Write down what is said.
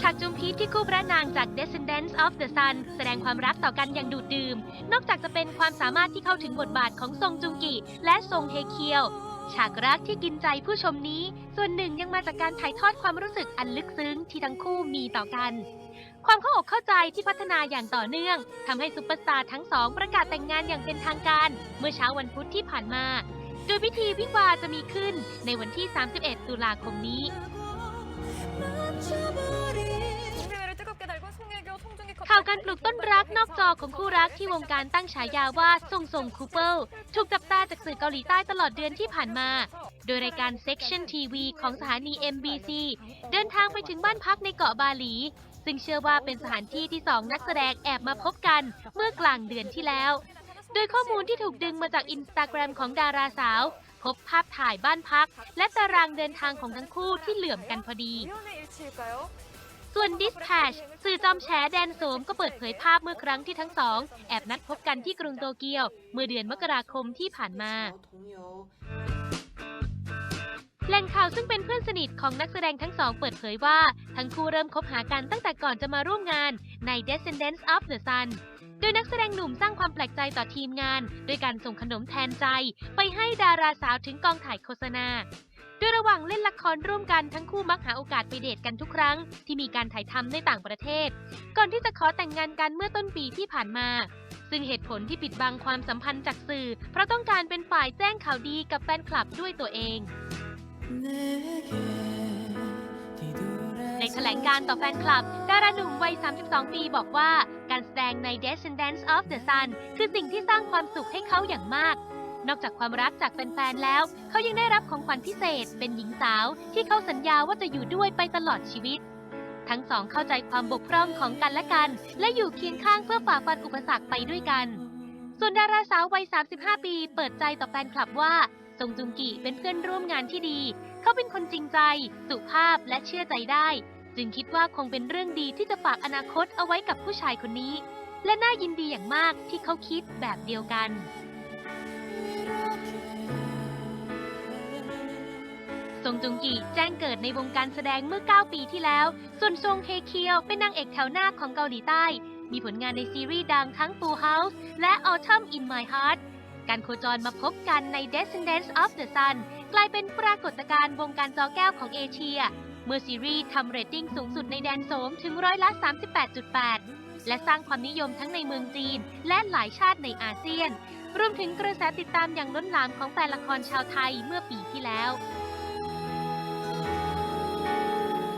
ฉากจุมพีชที่คู่พระนางจาก Descendants of the Sun แสดงความรักต่อกันอย่างดูดดื่ม นอกจากจะเป็นความสามารถที่เข้าถึงบทบาทของซงจุงกิ และซงเฮเคียว ฉากรักที่กินใจผู้ชมนี้ ส่วนหนึ่งยังมาจากการถ่ายทอดความรู้สึกอันลึกซึ้งที่ทั้งคู่มีต่อกัน ความเข้าอกเข้าใจที่พัฒนาอย่างต่อเนื่องทำให้ซุปเปอร์สตาร์ทั้งสองประกาศแต่งงานอย่างเป็นทางการ เมื่อเช้าวันพุธที่ผ่านมา โดยพิธีวิวาจะมีขึ้นในวันที่ 31 ตุลาคมนี้ ข่าวการปลูกต้นรักนอกจอของคู่รักที่วงการตั้งฉายาว่าทรงทรงคูเปิลถูกจับตาจากสื่อเกาหลีใต้ตลอดเดือนที่ผ่านมา โดยรายการ Section TV ของสถานี MBC เดินทางไปถึงบ้านพักในเกาะบาหลี ซึ่งเชื่อว่าเป็นสถานที่ที่สองนักแสดงแอบมาพบกันเมื่อกลางเดือนที่แล้ว โดยข้อมูลที่ถูกดึงมาจากอินสตาแกรมของดาราสาว พบภาพถ่ายบ้านพัก และตารางเดินทางของทั้งคู่ที่เหลื่อมกันพอดี ส่วน Dispatch สื่อจอมแฉแดนโสมก็เปิดเผยภาพเมื่อครั้งที่ทั้งสอง แอบนัดพบกันที่กรุงโตเกียว เมื่อเดือนมกราคมที่ผ่านมาแหล่งข่าวซึ่งเป็นเพื่อนสนิทของนักแสดงทั้งสองเปิดเผยว่า ทั้งคู่เริ่มคบหากันตั้งแต่ก่อนจะมาร่วมงานใน Descendants of the Sun โดยนักแสดงหนุ่มสร้างความแปลกใจต่อทีมงาน โดยการส่งขนมแทนใจ ไปให้ดาราสาวถึงกองถ่ายโฆษณาโดยระหว่างเล่นละครร่วมกันทั้งคู่มักหาโอกาสไปเดทกันทุกครั้ง ที่มีการถ่ายทำในต่างประเทศ ก่อนที่จะขอแต่งงานกันเมื่อต้นปีที่ผ่านมา ซึ่งเหตุผลที่ปิดบังความสัมพันธ์จากสื่อ เพราะต้องการเป็นฝ่ายแจ้งข่าวดีกับแฟนคลับด้วยตัวเอง แถลงการต่อแฟนคลับ ดาราหนุ่มวัย 32 ปีบอกว่า การแสดงใน Descendants of the Sun คือสิ่งที่สร้างความสุขให้เขาอย่างมาก นอกจากความรักจากแฟนๆแล้ว เขายังได้รับของขวัญพิเศษ เป็นหญิงสาว ที่เขาสัญญาว่าจะอยู่ด้วยไปตลอดชีวิต ทั้งสองเข้าใจความบกพร่องของกันและกัน และอยู่เคียงข้างเพื่อฝ่าฟันอุปสรรคไปด้วยกัน ส่วนดาราสาววัย 35 ปี เปิดใจต่อแฟนคลับว่าซงจุงกิเป็นเพื่อนร่วมงานที่ดี เขาเป็นคนจริงใจ สุภาพและเชื่อใจได้ จึงคิดว่าคงเป็นเรื่องดีที่จะฝากอนาคตเอาไว้กับผู้ชายคนนี้ และน่ายินดีอย่างมากที่เขาคิดแบบเดียวกัน ซงจุงกีแจ้งเกิดในวงการแสดงเมื่อ 9 ปีที่แล้ว ส่วนซงเฮเคียวเป็นนางเอกแถวหน้าของเกาหลีใต้ มีผลงานในซีรีส์ดังทั้ง Full House และ Autumn in My Heart การโคจรมาพบกันใน Descendants of the Sun กลายเป็นปรากฏการณ์วงการจอแก้วของเอเชีย มื่อซีรีส์ทำเรตติ้งสูงสุดในแดนโสมถึงร้อยละ 38.8 และสร้างความนิยมทั้งในเมืองจีน และหลายชาติในอาเซียน รวมถึงกระแสติดตามอย่างล้นหลามของแฟนละครชาวไทยเมื่อปีที่แล้ว,